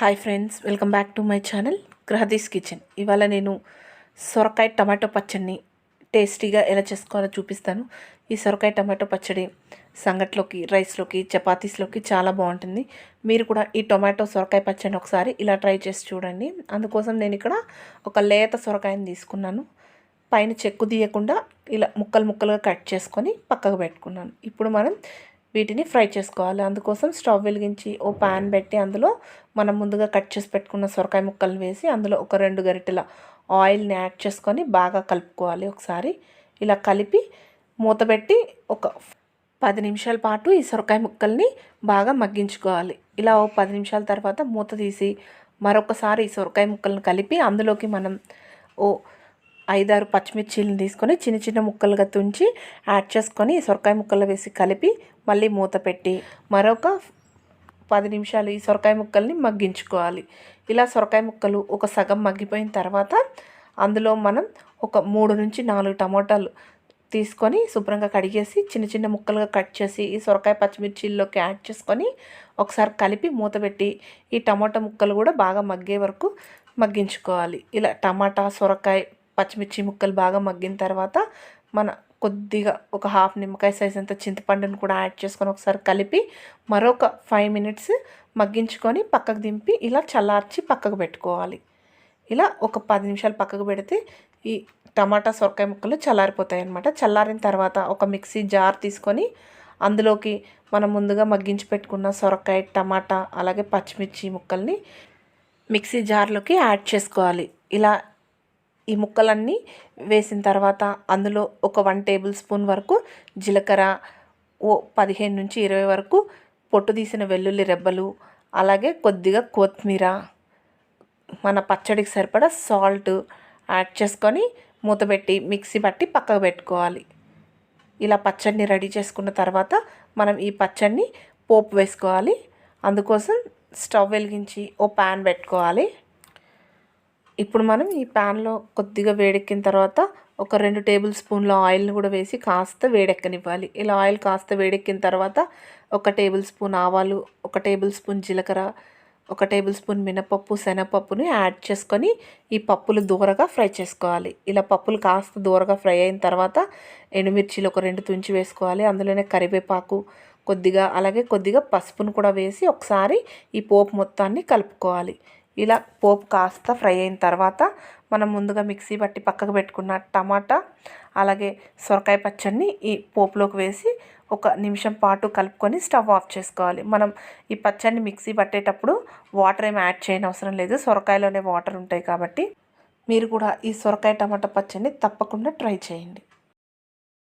Hi friends welcome back to my channel గ్రహదీస్ kitchen. ఇవాళ నేను సొరకాయ టమాటో పచ్చడిని టేస్టీగా ఎలా చేసుకోవాలో చూపిస్తాను. ఈ సొరకాయ టమాటో పచ్చడి సంగట్లోకి రైస్లోకి చపాతీస్లోకి చాలా బాగుంటుంది. మీరు కూడా ఈ టొమాటో సొరకాయ పచ్చడిని ఒకసారి ఇలా ట్రై చేసి చూడండి. అందుకోసం నేను ఇక్కడ ఒక లేత సొరకాయని తీసుకున్నాను. పైన చెక్కు తీయకుండా ఇలా ముక్కలు ముక్కలుగా కట్ చేసుకొని పక్కకు పెట్టుకున్నాను. ఇప్పుడు మనం వీటిని ఫ్రై చేసుకోవాలి. అందుకోసం స్టవ్ వెలిగించి ఓ ప్యాన్ పెట్టి అందులో మనం ముందుగా కట్ చేసి పెట్టుకున్న సొరకాయ ముక్కలు వేసి అందులో ఒక రెండు గరిటెల ఆయిల్ని యాడ్ చేసుకొని బాగా కలుపుకోవాలి ఒకసారి. ఇలా కలిపి మూత పెట్టి ఒక పది నిమిషాల పాటు ఈ సొరకాయ ముక్కల్ని బాగా మగ్గించుకోవాలి. ఇలా ఓ పది నిమిషాల తర్వాత మూత తీసి మరొకసారి ఈ సొరకాయ ముక్కలను కలిపి అందులోకి మనం ఓ ఐదారు పచ్చిమిర్చీలను తీసుకొని చిన్న చిన్న ముక్కలుగా తుంచి యాడ్ చేసుకొని సొరకాయ ముక్కలు వేసి కలిపి మళ్ళీ మూత పెట్టి మరొక పది నిమిషాలు ఈ సొరకాయ ముక్కల్ని మగ్గించుకోవాలి. ఇలా సొరకాయ ముక్కలు ఒక సగం మగ్గిపోయిన తర్వాత అందులో మనం ఒక మూడు నుంచి నాలుగు టమోటాలు తీసుకొని శుభ్రంగా కడిగేసి చిన్న చిన్న ముక్కలుగా కట్ చేసి ఈ సొరకాయ పచ్చిమిర్చిల్లోకి యాడ్ చేసుకొని ఒకసారి కలిపి మూత పెట్టి ఈ టమాటా ముక్కలు కూడా బాగా మగ్గే వరకు మగ్గించుకోవాలి. ఇలా టమాటా సొరకాయ పచ్చిమిర్చి ముక్కలు బాగా మగ్గిన తర్వాత మన కొద్దిగా ఒక హాఫ్ నిమ్మకాయ సైజ్ అంత చింతపండును కూడా యాడ్ చేసుకొని ఒకసారి కలిపి మరొక ఫైవ్ మినిట్స్ మగ్గించుకొని పక్కకు దింపి ఇలా చల్లార్చి పక్కకు పెట్టుకోవాలి. ఇలా ఒక పది నిమిషాలు పక్కకు పెడితే ఈ టమాటా సొరకాయ ముక్కలు చల్లారిపోతాయి అన్నమాట. చల్లారిన తర్వాత ఒక మిక్సీ జార్ తీసుకొని అందులోకి మనం ముందుగా మగ్గించి పెట్టుకున్న సొరకాయ టమాటా అలాగే పచ్చిమిర్చి ముక్కల్ని మిక్సీ జార్లోకి యాడ్ చేసుకోవాలి. ఇలా ఈ ముక్కలన్నీ వేసిన తర్వాత అందులో ఒక వన్ టేబుల్ స్పూన్ వరకు జీలకర్ర ఓ పదిహేను నుంచి ఇరవై వరకు పొట్టు తీసిన వెల్లుల్లి రెబ్బలు అలాగే కొద్దిగా కొత్తిమీర మన పచ్చడికి సరిపడా సాల్ట్ యాడ్ చేసుకొని మూతపెట్టి మిక్సీ పట్టి పక్కకు పెట్టుకోవాలి. ఇలా పచ్చడిని రెడీ చేసుకున్న తర్వాత మనం ఈ పచ్చడిని పోపు వేసుకోవాలి. అందుకోసం స్టవ్ వెలిగించి ఓ ప్యాన్ పెట్టుకోవాలి. ఇప్పుడు మనం ఈ ప్యాన్లో కొద్దిగా వేడెక్కిన తర్వాత ఒక రెండు టేబుల్ స్పూన్ల ఆయిల్ని కూడా వేసి కాస్త వేడెక్కనివ్వాలి. ఇలా ఆయిల్ కాస్త వేడెక్కిన తర్వాత ఒక టేబుల్ స్పూన్ ఆవాలు ఒక టేబుల్ స్పూన్ జీలకర్ర ఒక టేబుల్ స్పూన్ మినపప్పు శనగపప్పుని యాడ్ చేసుకొని ఈ పప్పులు దూరగా ఫ్రై చేసుకోవాలి. ఇలా పప్పులు కాస్త దూరగా ఫ్రై అయిన తర్వాత ఎండుమిర్చిలు ఒక రెండు తుంచి వేసుకోవాలి. అందులోనే కరివేపాకు కొద్దిగా అలాగే కొద్దిగా పసుపును కూడా వేసి ఒకసారి ఈ పోపు మొత్తాన్ని కలుపుకోవాలి. ఇలా పోపు కాస్త ఫ్రై అయిన తర్వాత మనం ముందుగా మిక్సీ పట్టి పక్కకు పెట్టుకున్న టమాటా అలాగే సొరకాయ పచ్చడిని ఈ పోపులోకి వేసి ఒక నిమిషం పాటు కలుపుకొని స్టవ్ ఆఫ్ చేసుకోవాలి. మనం ఈ పచ్చడిని మిక్సీ పట్టేటప్పుడు వాటర్ ఏమి యాడ్ చేయని అవసరం లేదు. సొరకాయలోనే వాటర్ ఉంటాయి కాబట్టి మీరు కూడా ఈ సొరకాయ టమాటా పచ్చడిని తప్పకుండా ట్రై చేయండి.